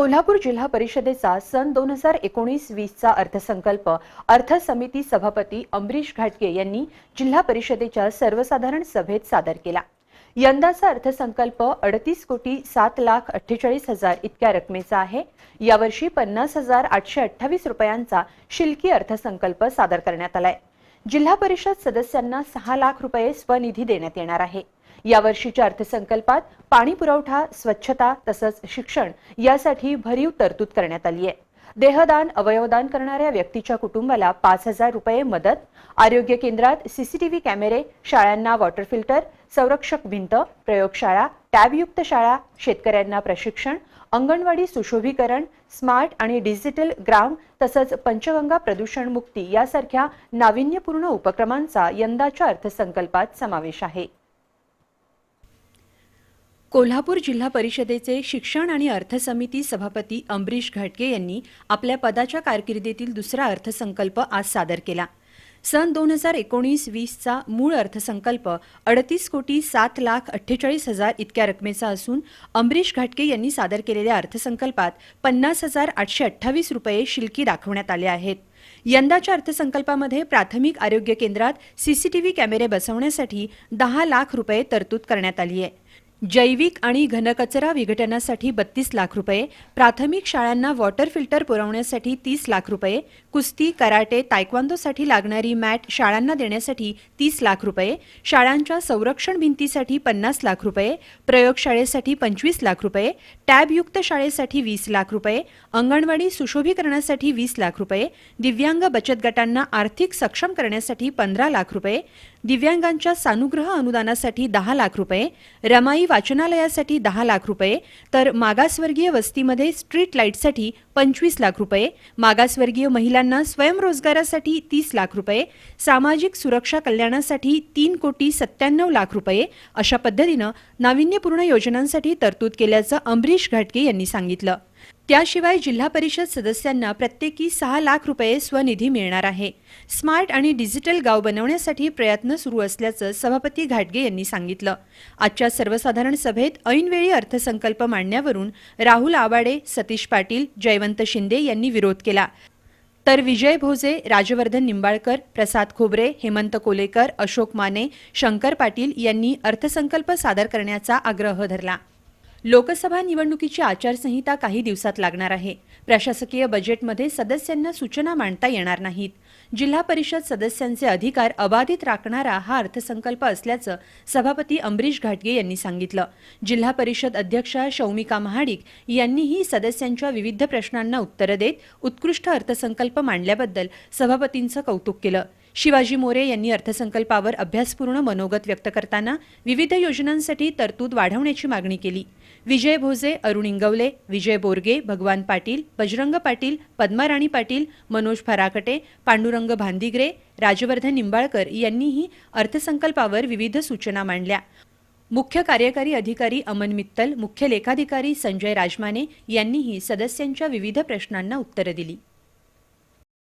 कोल्हापूर जिल्हा परिषदेचा सन दोन हजार एकोणीस वीसचा अर्थसंकल्प अर्थ समिती सभापती अमरीश घाटगे यांनी जिल्हा परिषदेच्या सर्वसाधारण सभेत सादर केला. यंदाचा अर्थसंकल्प अडतीस कोटी सात लाख अठ्ठेचाळीस हजार इतक्या रकमेचा आहे. यावर्षी पन्नास हजार आठशे अठ्ठावीस रुपयांचा शिल्की अर्थसंकल्प सादर करण्यात आलाय. जिल्हा परिषद सदस्यांना सहा लाख रुपये स्वनिधी देण्यात येणार आहे. यावर्षीच्या अर्थसंकल्पात पाणी पुरवठा स्वच्छता तसंच शिक्षण यासाठी भरीव तरतूद करण्यात आली आहे. देहदान अवयवदान करणाऱ्या व्यक्तीच्या कुटुंबाला पाच हजार रुपये मदत आरोग्य केंद्रात सीसीटीव्ही कॅमेरे शाळांना वॉटर फिल्टर संरक्षक भिंत प्रयोगशाळा टॅबयुक्त शाळा शेतकऱ्यांना प्रशिक्षण अंगणवाडी सुशोभीकरण स्मार्ट आणि डिजिटल ग्राम तसंच पंचगंगा प्रदूषण मुक्ती यासारख्या नाविन्यपूर्ण उपक्रमांचा यंदाच्या अर्थसंकल्पात समावेश आहे. कोल्हापूर जिल्हा परिषदेचे शिक्षण आणि अर्थ समिती सभापती अंबरीश घाटगे यांनी आपल्या पदाच्या कारकिर्दीतील दुसरा अर्थसंकल्प आज सादर केला. सन दोन हजार एकोणीस वीसचा मूळ अर्थसंकल्प अडतीस कोटी सात लाख अठ्ठेचाळीस हजार इतक्या रकमेचा असून अंबरीश घाटके यांनी सादर केलेल्या अर्थसंकल्पात पन्नास हजार आठशे अठ्ठावीस रुपये शिल्की दाखवण्यात आले आहेत. यंदाच्या अर्थसंकल्पामध्ये प्राथमिक आरोग्य केंद्रात सीसीटीव्ही कॅमेरे बसवण्यासाठी दहा लाख रुपये तरतूद करण्यात आली आहे. जैविक आणि घनकचरा विघटनासाठी बत्तीस लाख रुपये प्राथमिक शाळांना वॉटर फिल्टर पुरवण्यासाठी तीस लाख रुपये कुस्ती कराटे तायक्वांदोसाठी लागणारी मॅट शाळांना देण्यासाठी तीस लाख रुपये शाळांच्या संरक्षण भिंतीसाठी पन्नास लाख रुपये प्रयोगशाळेसाठी पंचवीस लाख रुपये टॅबयुक्त शाळेसाठी वीस लाख रुपये अंगणवाडी सुशोभीकरणासाठी वीस लाख रुपये दिव्यांग बचत गटांना आर्थिक सक्षम करण्यासाठी पंधरा लाख रुपये दिव्यांगांच्या सानुग्रह अनुदानासाठी दहा लाख रुपये रमाई वाचनालयासाठी दहा लाख रुपये तर मागासवर्गीय वस्तीमध्ये स्ट्रीट लाईटसाठी पंचवीस लाख रुपये मागासवर्गीय महिलांना स्वयंरोजगारासाठी तीस लाख रुपये सामाजिक सुरक्षा कल्याणासाठी तीन कोटी सत्त्याण्णव लाख रुपये अशा पद्धतीनं नाविन्यपूर्ण योजनांसाठी तरतूद केल्याचं अंबरीश घाटगे यांनी सांगितलं. त्याशिवाय जिल्हा परिषद सदस्यांना प्रत्येकी सहा लाख रुपये स्वनिधी मिळणार आहे. स्मार्ट आणि डिजिटल गाव बनवण्यासाठी प्रयत्न सुरू असल्याचं सभापती घाटगे यांनी सांगितलं. आजच्या सर्वसाधारण सभेत ऐनवेळी अर्थसंकल्प मांडण्यावरून राहुल आवाडे सतीश पाटील जयवंत शिंदे यांनी विरोध केला. तर विजय भोजे राजवर्धन निंबाळकर प्रसाद खोबरे हेमंत कोलेकर अशोक माने शंकर पाटील यांनी अर्थसंकल्प सादर करण्याचा आग्रह धरला. लोकसभा निवडणुकीची आचारसंहिता काही दिवसात लागणार आहे. प्रशासकीय बजेटमध्ये सदस्यांना सूचना मांडता येणार नाहीत. जिल्हा परिषद सदस्यांचे अधिकार अबाधित राखणारा हा अर्थसंकल्प असल्याचं सभापती अंबरीश घाटगे यांनी सांगितलं. जिल्हा परिषद अध्यक्षा शौमिका महाडिक यांनीही सदस्यांच्या विविध प्रश्नांना उत्तरं देत उत्कृष्ट अर्थसंकल्प मांडल्याबद्दल सभापतींचं कौतुक केलं. शिवाजी मोरे यांनी अर्थसंकल्पावर अभ्यासपूर्ण मनोगत व्यक्त करताना विविध योजनांसाठी तरतूद वाढवण्याची मागणी केली. विजय भोजे अरुण इंगवले विजय बोरगे भगवान पाटील बजरंग पाटील पद्माराणी पाटील मनोज फराकटे पांडुरंग भांदिग्रे राजवर्धन निंबाळकर यांनीही अर्थसंकल्पावर विविध सूचना मांडल्या. मुख्य कार्यकारी अधिकारी अमन मित्तल मुख्य लेखाधिकारी संजय राजमाने यांनीही सदस्यांच्या विविध प्रश्नांना उत्तरं दिली.